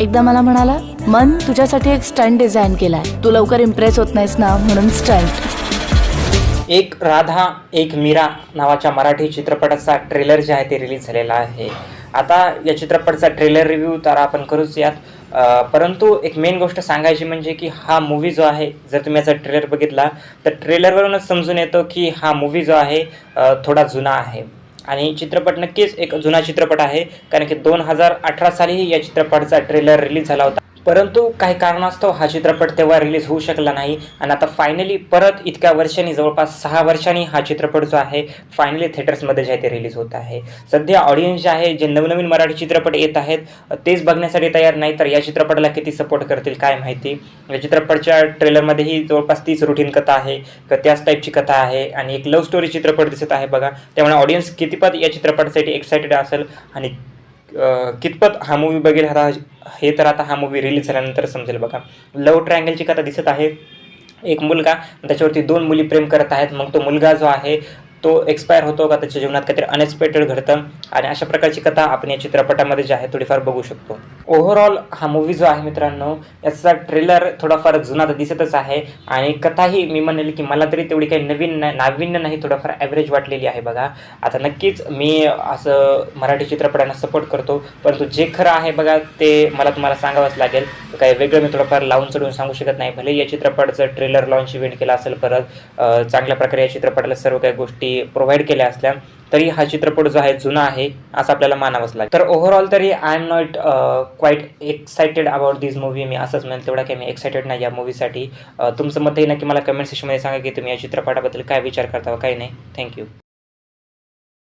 एकदा मला म्हणाला मन तुझ्यासाठी एक स्टंट डिझाईन केलाय. तू लवकर इम्प्रेस होत नाहीस ना म्हणून स्टंट एक राधा एक मीरा नावाच्या मराठी चित्रपटाचा ट्रेलर जे आहे ते रिलीज झालेला आहे. आता या चित्रपटाचा ट्रेलर रिव्ह्यू तर आपण करूच यात. परंतु एक मेन गोष्ट सांगायची म्हणजे की हा मूवी जो आहे जर तुम्ही याचा ट्रेलर बघितला तर ट्रेलरवरूनच समजून येतो की हा मूवी जो आहे थोडा जुना आहे. आणि चित्रपट नक्कीच एक जुना चित्रपट आहे. कारण की दोन हजार अठरा सालीही या चित्रपटाचा ट्रेलर रिलीज झाला होता. परंतु काही कारणास्तव हा चित्रपट तेव्हा रिलीज होऊ शकला नाही. आणि आता फायनली परत इतक्या वर्षांनी जवळपास सहा वर्षांनी हा चित्रपट जो आहे फायनली थिएटर्समध्ये जे आहे ते रिलीज होत आहे. सध्या ऑडियन्स जे आहे जे नवनवीन मराठी चित्रपट येत आहेत तेच बघण्यासाठी तयार नाही. तर या चित्रपटाला किती सपोर्ट करतील काय माहिती? या चित्रपटच्या ट्रेलरमध्येही जवळपास तीच रुटीन कथा आहे. का त्याच टाईपची कथा आहे. आणि एक लव्ह स्टोरी चित्रपट दिसत आहे बघा. त्यामुळे ऑडियन्स कितीपत या चित्रपटासाठी एक्सायटेड असेल आणि कितपत हा मूवी बघेल आता हे तर आता हा मूवी रिलीज झाल्यानंतर समजेल बघा. लव ट्रायंगलची कथा दिसत आहे. एक मुलगा त्याच्यावरती दोन मुली प्रेम करत आहेत. मग तो मुलगा जो आहे तो एक्सपायर होतो का? त्याच्या जीवनात काहीतरी अनएक्सपेक्टेड घडतं. आणि अशा प्रकारची कथा आपण या चित्रपटामध्ये जे आहे थोडीफार बघू शकतो. ओव्हरऑल हा मूवी जो आहे मित्रांनो याचा ट्रेलर थोडाफार जुना तर दिसतच आहे. आणि कथाही मी म्हणेल की मला तरी तेवढी काही नवीन नाही नाविन्य नाही थोडंफार ॲव्हरेज वाटलेली आहे बघा. आता नक्कीच मी असं मराठी चित्रपटांना सपोर्ट करतो. परंतु जे खरं आहे बघा ते मला तुम्हाला सांगावंच लागेल. काही वेगळं मी थोडंफार लावून चढून सांगू शकत नाही. भले या चित्रपटाचं ट्रेलर लॉन्च इव्हेंट केला असेल परत चांगल्या प्रकारे या चित्रपटाला सर्व काही गोष्टी प्रोव्हाइड केल्या असल्या तरी हा चित्रपट जो आहे जुना आहे असं आपल्याला मानावंच लागेल. तर ओव्हरऑल तरी I'm not quite excited about this movie मी असंच म्हणेल तेवढा काही मी एक्सायटेड नाही या मूवीसाठी तुमचं मतही नक्की मला कमेंट सेक्शनमध्ये सांगा की तुम्ही या चित्रपटाबद्दल काय विचार करता व काय नाही. थँक्यू